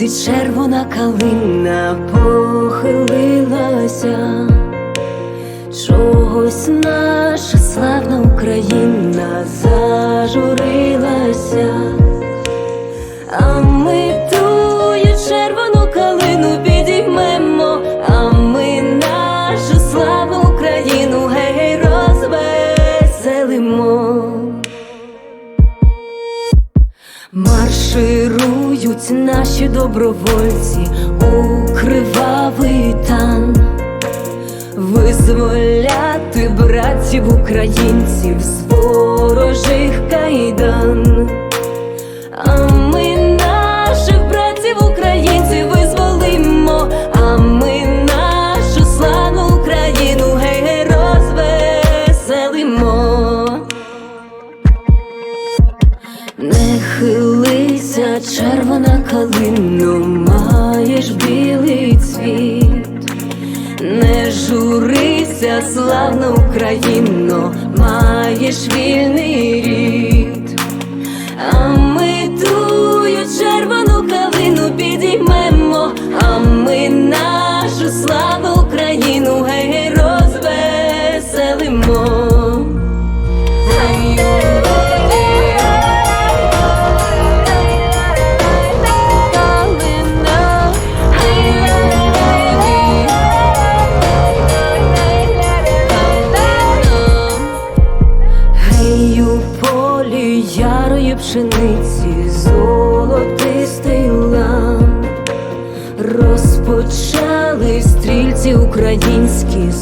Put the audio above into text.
лузі червона калина похилилася, чогось наша славна Україна зажурилася, а ми тую червону калину підіймемо, а ми нашу славну Україну гей розвеселимо. Марширують наші добровольці у кривавий тан, визволяти братів українців з ворожих кайдан. Хилися, червона калино, маєш білий цвіт, не журися, славна Україно, маєш вільний рід, пшениці, золотистий лан, розпочали стрільці українські